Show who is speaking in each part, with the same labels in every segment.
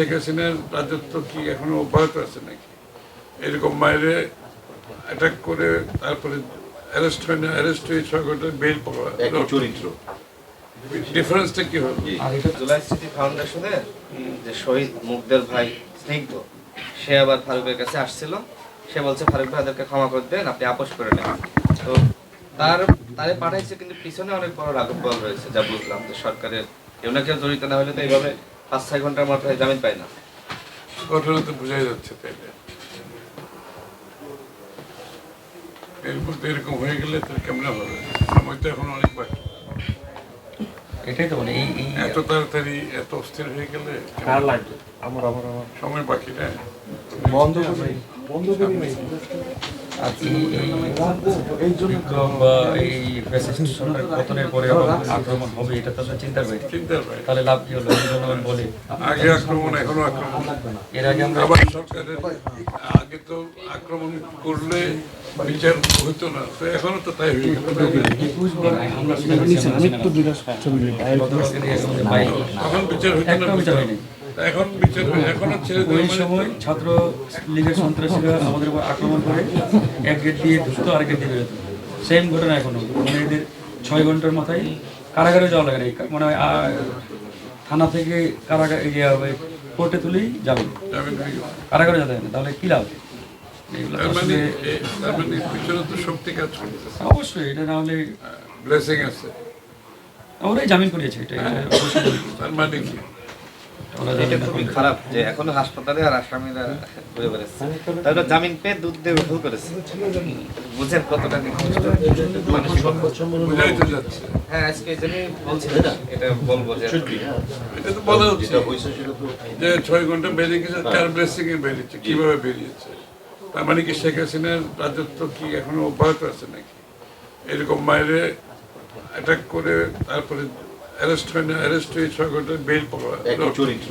Speaker 1: শেখ হাসিনার রাজত্ব কি এখনও অব্যাহত আছে নাকি? এরকম বাইরে অ্যাটাক করে তারপরে অ্যারেস্ট হয় না অ্যারেস্ট হয়ে ছয় ঘণ্টা বেল পাওয়া
Speaker 2: চরিত্র।
Speaker 1: ডিফারেন্সটা কি হবে?
Speaker 3: আর এটা জুলাই স্মৃতি ফাউন্ডেশনের যে শহীদ মুগ্ধের ভাই স্নিগ্ধ সে আবার ফারুকের কাছে আসছিল। সে বলছে ফারুক ভাই তাদেরকে ক্ষমা করে দেন আপনি আপোষ করে নেন। তো তার তারে পাঠাইছে কিন্তু পিছনে অনেক বড় রাঘব বল রয়েছে যা বুঝলাম যে সরকারের কেউ না কেউ জড়িত না হলে তো এইভাবে পাঁচ ছয় ঘণ্টার মাথায় জামিন পায় না।
Speaker 1: ঘটনা তো বোঝাই যাচ্ছে তাইলে। এরপর তো এরকম হয়ে গেলে তো কেমন হবে? সময় তো এখন অনেক বাকি।
Speaker 4: এটাই তো মানে এই
Speaker 1: এত তাড়াতাড়ি এত অস্থির হয়ে গেলে
Speaker 4: কার লাগবে? আমার আমার আমার।
Speaker 1: সময় বাকি না?
Speaker 4: বন্ধ করে এই এই বিক্রম বা এই ফ্যাসিস্ট সরকারের পতনের পরে আক্রমণ হবে এটা তো চিন্তার বাইরে
Speaker 1: চিন্তার ভাই
Speaker 4: তাহলে লাভ কি হলো? এই জন্য
Speaker 1: আগে আক্রমণ এখনও আক্রমণ।
Speaker 4: এর আগে আমরা
Speaker 1: আবার সরকারের আগে তো আক্রমণ করলে বিচার হতো না তো এখনও তো তাই হয়ে গেল তখন বিচার না
Speaker 4: হয়নি।
Speaker 1: এখন বিচার হয় এখনও
Speaker 4: ওই সময় ছাত্র লীগের সন্ত্রাসীরা আমাদের উপর আক্রমণ করে এক গেট দিয়ে ঢুকতো আরেক গেট দিয়ে বেরোতো সেম ঘটনা এখনও। মানে এদের ছয় ঘণ্টার মাথায় কারাগারে যাওয়া লাগে মানে থানা থেকে কারাগার ইয়ে হবে কোর্টে তুলেই যাবে।
Speaker 1: হয়ে।
Speaker 4: কারাগারে যেতে না তাহলে কি লাভ?
Speaker 1: মানে মানে
Speaker 4: অবশ্যই এটা না হলে
Speaker 1: ব্লেসিং আছে।
Speaker 4: ওরাই জামিন করিয়েছে এটা অবশ্যই।
Speaker 1: তার মানে কি?
Speaker 3: এটা খুবই খারাপ যে এখনও হাসপাতালে আর আসামিরা ঘুরে বেড়াচ্ছে। তারপরে জামিন পেয়ে দুধ দিয়ে ভুল করেছে। বুঝেন কতটা নিকৃষ্ট। মানসিক
Speaker 1: বোঝাই তো
Speaker 3: হ্যাঁ আজকে এই বলছি। এটা? বলব যে
Speaker 1: এটা তো বলা হচ্ছে। যে ছয় ঘণ্টা বেরিয়ে গেছে তার ব্লেসিং এ বেরিয়েছে কীভাবে বেরিয়েছে? তার মানে কি শেখ হাসিনার রাজত্ব কি এখনও অব্যাহত আছে নাকি? এরকম বাইরে অ্যাটাক করে তারপরে অ্যারেস্ট হয় না অ্যারেস্ট হয়ে ছয় ঘণ্টা বেল পাওয়া
Speaker 2: চরিত্র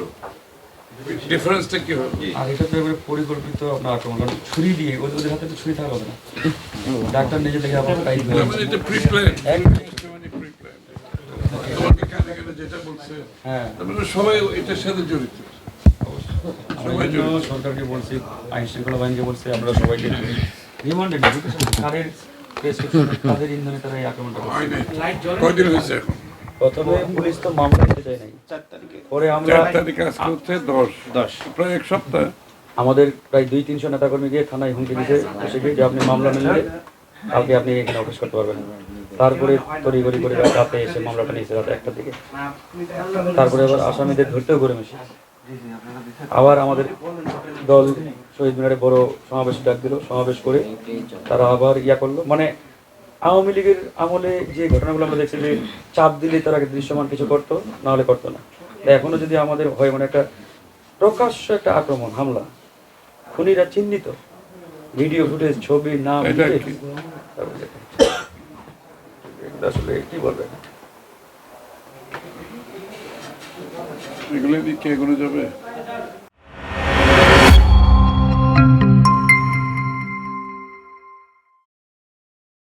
Speaker 1: ডিফারেন্সটা কি হবে?
Speaker 4: আর এটা তো এবারে পরিকল্পিত আপনার আক্রমণ কারণ ছুরি দিয়ে ওদের ওদের হাতে তো ছুরি থাকা কথা না। ডাক্তার নিজে থেকে আপনার টাইট
Speaker 1: মানে এটা প্রি প্ল্যান প্রি প্ল্যান তোমাকে কানে কানে যেটা বলছে
Speaker 4: হ্যাঁ।
Speaker 1: সবাই এটার সাথে জড়িত।
Speaker 4: আমরা জন্য সরকারকে বলছি আইন শৃঙ্খলা বাহিনীকে বলছি আমরা সবাইকে রিমান্ডেড কাদের প্রেসক্রিপশন কাদের ইন্ধনে তারা এই আক্রমণটা করছে।
Speaker 1: কয়দিন হয়েছে এখন?
Speaker 4: প্রথমে পুলিশ তো মামলা দিতে চায় নাই।
Speaker 3: চার তারিখে।
Speaker 4: পরে আমরা
Speaker 1: চার তারিখে আজকে হচ্ছে দশ।
Speaker 3: দশ।
Speaker 1: প্রায় এক সপ্তাহ।
Speaker 4: আমাদের প্রায় দুই তিনশো নেতাকর্মী গিয়ে থানায় হুমকি দিতে বসে যে আপনি মামলা নিলে কালকে আপনি এখানে অফিস করতে পারবেন তারপরে তড়ি গড়ি করে রাতে এসে মামলাটা নিয়েছে রাত একটা থেকে তারপরে আবার আসামিদের ধরতেও করে মেশে। আবার আমাদের দল শহীদ মিনারে বড় সমাবেশ ডাক দিল। সমাবেশ করে তারা আবার ইয়া করল। মানে আওয়ামী লীগের আমলে যে ঘটনাগুলো আমরা দেখছি যে চাপ দিলে তারা দৃশ্যমান কিছু করতো না হলে করতো না। এখনও যদি আমাদের হয় মানে একটা প্রকাশ্য একটা আক্রমণ হামলা খুনিরা চিহ্নিত। ভিডিও ফুটেজ ছবি নাম আসলে কি বলবে?
Speaker 1: এগুলো কে এগুলো যাবে?